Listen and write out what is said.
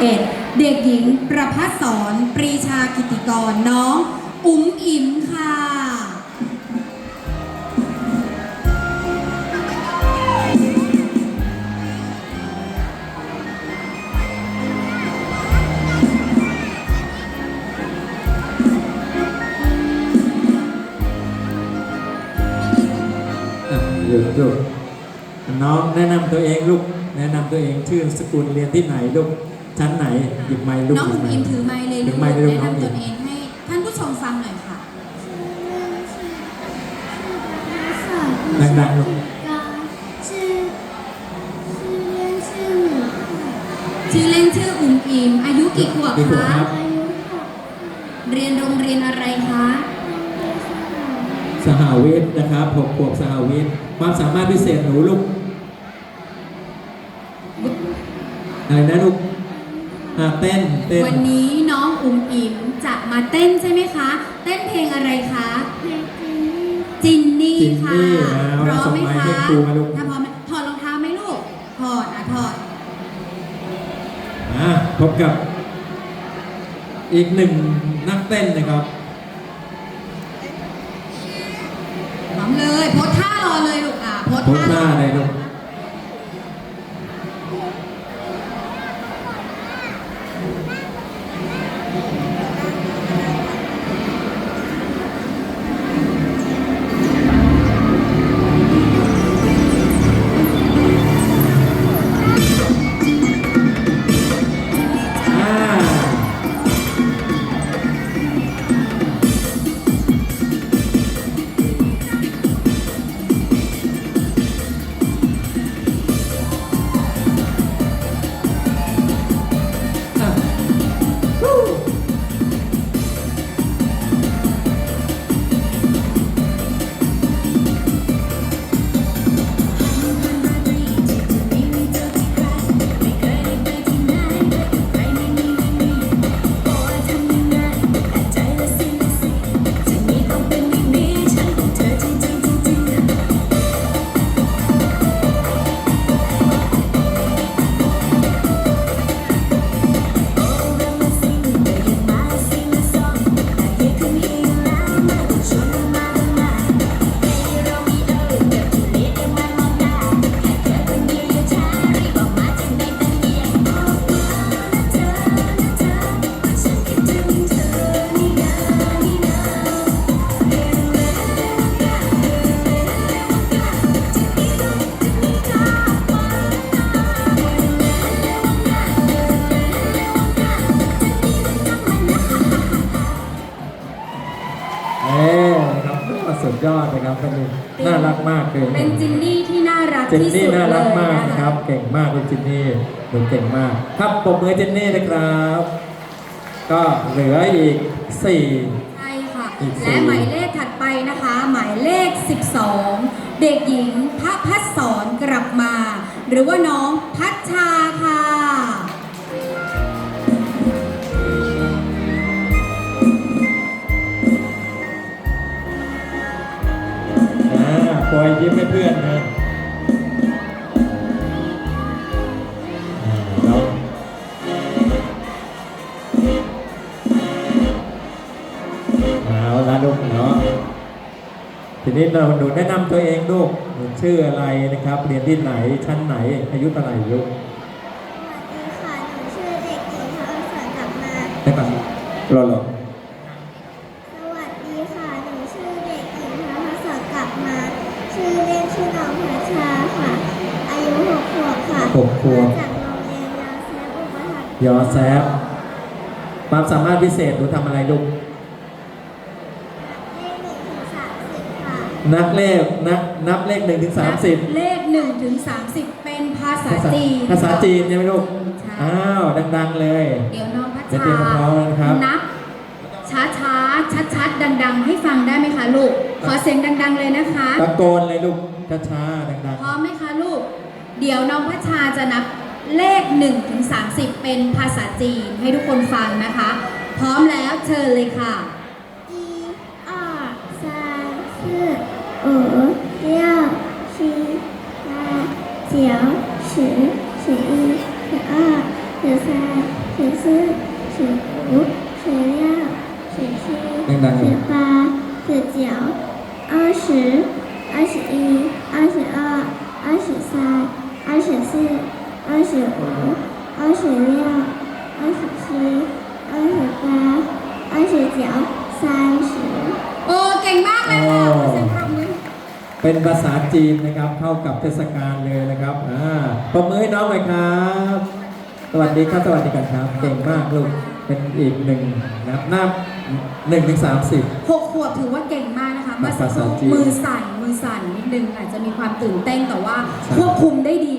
เดเด็กหญิงประพัฒสอนปรีชากิติกรน้อง อุ๋มอิ๋มค่ะอะหยุดหยุดน้องแนะนำตัวเองลูก แนะนำตัวเองชื่อสกุลเรียนที่ไหนลูก ชั้นไหนหยิบไม้ลูกน้องหยิอุ๋บมไม้อิ๋มถือไมค์เลยถืลูอกไมค์เลยลูกแนะน้องนำอิ๋ตมนเองให้ท่านผู้ชมฟังหน่อยค่ะ ดังๆลูกชื่อชื่อเล่นชื่อหนูค่ะชื่อเล่นชื่ออุ๋มอิ๋มอายุกี่ขวบกี่ขวบคะครับอายุหกเรียนโรงเรียนอะไรคะปีสามสหวิทย์นะครับหกขวบสหวิทย์ความสามารถพิเศษหนูลูกอะไรนะลูก อ่าเต้นเต้นวันนี้น้องอุ๋มอิ๋มจะมาเต้นใช่ไหมคะ เต้นเพลงอะไรคะเพลงจินนี่จินนี่จินค่ะนี่เอาพแล้วร้อมส่งไหมไม้คะให้ครูมาลูกถ้าพร้อมถอดรองเท้าไหมลูกถอดอะถอด อ่าพบกับ อีกหนึ่งนักเต้นนะครับ พร้อมเลยโพสท่ารอเลยลูกอะโพสโพสท่าท่าอะไรลูก สุดยอดนะครับท่านนี้น่ารักมากเลยเป็นจินนี่ที่น่ารักเจนที่สุนี่ดน่ารักเลยมากนะนะคคะรับ เก่งมากคุณจินนี่หนูเก่งมาก ครับปรบมือเจนนี่นะครับ ก็เหลืออีกสี่ ใช่ค่ะ อีกสี่ และหมายเลขถัดไปนะคะ หมายเลข 12 เด็กหญิงพระพัฒสอนกลับมา หรือว่าน้องพัชชา อยยิ้มให้เพื่อนนะอ่าน้องเอาละลูกเนาะทีนี้เราหนูแนะนำตัวเองลูกหนูชื่ออะไรนะครับ เรียนที่ไหนชั้นไหน อายุเท่าไหร่ลูกสวัสดีค่ะหนูชื่อเด็กหญิงทศรกลับมาได้ปะรอรอ สวัสดีค่ะ หนูชื่อเด็กหญิงทศรกลับมา ชื่อเล่นชื่อน้อง พัชชาค่ะ อายุหกขวบค่ะหกขวบ มาจากโรงเรียนยาแซฟอุปถัมภ์ยอแซฟความสามารถพิเศษหนูทำอะไรลูก เลขหนึ่งถึงสามสิบค่ะ นับเลขนับนับเลขหนึ่งถึงสามสิบเลข1ถึง30 เป็นภาษาจีน ภาษาจีนใช่ไหมลูก ใช่ อ้าว ดัง ๆ เลย เดี๋ยวน้องพัชเดี๋ยวชาเตรียมพร้อมนะครับ นับช้าๆ ชัดๆ ดัง ๆ ให้ฟังได้ไหมคะลูก ขอเสียงดัง ๆ เลยนะคะ ตะโกนเลยลูก ช้าๆ ดัง พร้อมไหมคะลูก เดี๋ยวน้องพัชชาจะนับเลข1ถึง30 เป็นภาษาจีนให้ทุกคนฟังนะคะ พร้อมแล้วเชิญเลยค่ะ 一二三四五六七八九十十一十二十三 十四、十五、十六、十七、 ดังๆเลย 十八、 四九、二十、二十一、二十二、二十三、二十四、二十五、二十六、二十七、二十八、二十九、三十。โอ้เก่งมากเลยค่ะโอ้ เสียงปรบมือเป็นภาษาจีนนะครับเข้ากับเทศกาลเลยนะครับอ่าประมือให้น้องหน่อยครับ สวัสดีครับสวัสดีกันครับ เก่งมากลูก เป็นอีกหนึ่งนะครับหน้าหนึ่งถึงสามสิบ หกขวบถือว่าเก่งมากนะคะเมื่อสักคภาษารู่จีนมือสั่นมือสั่นนิดนึงอาจจะมีความตื่นเต้นแต่ว่าใช่ ควบคุมได้ดี